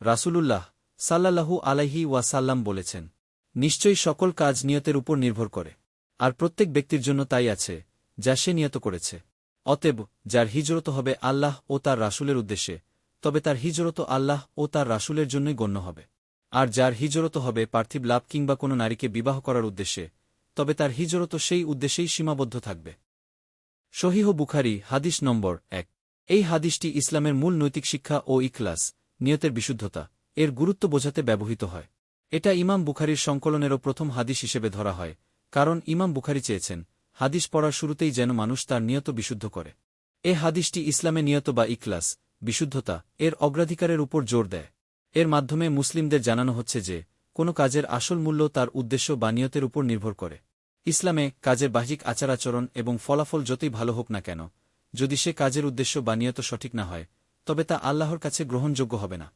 রাসূলুল্লাহ সাল্লাল্লাহু আলাইহি ওয়াসাল্লাম বলেছেন, নিশ্চয়ই সকল কাজ নিয়তের উপর নির্ভর করে, আর প্রত্যেক ব্যক্তির জন্য তাই আছে, যা সে নিয়ত করেছে। অতএব, যার হিজরত হবে আল্লাহ ও তার রাসূলের উদ্দেশ্যে, তবে তার হিজরত আল্লাহ ও তার রাসুলের জন্যই গণ্য হবে। আর যার হিজরত হবে পার্থিব লাভ কিংবা কোনো নারীকে বিবাহ করার উদ্দেশ্যে, তবে তার হিজরত সেই উদ্দেশ্যেই সীমাবদ্ধ থাকবে। সহিহ বুখারি, হাদিস নম্বর এক। এই হাদিসটি ইসলামের মূল নৈতিক শিক্ষা ও ইখলাস নিয়তের বিশুদ্ধতা, এর গুরুত্ব বোঝাতে ব্যবহৃত হয়। এটা ইমাম বুখারির সংকলনেরও প্রথম হাদিস হিসেবে ধরা হয়, কারণ ইমাম বুখারি চেয়েছেন, হাদিস পড়ার শুরুতেই যেন মানুষ তার নিয়ত বিশুদ্ধ করে। এ হাদিসটি ইসলামে নিয়ত বা ইকলাস বিশুদ্ধতা, এর অগ্রাধিকারের উপর জোর দেয়। এর মাধ্যমে মুসলিমদের জানানো হচ্ছে যে, কোনো কাজের আসল মূল্য তার উদ্দেশ্য বা নিয়তের উপর নির্ভর করে। ইসলামে কাজের বাহ্যিক আচার আচরণ এবং ফলাফল যতই ভালো হোক না কেন, যদি সে কাজের উদ্দেশ্য বা নিয়ত সঠিক না হয় তবে তা আল্লাহর কাছে গ্রহণযোগ্য হবে না।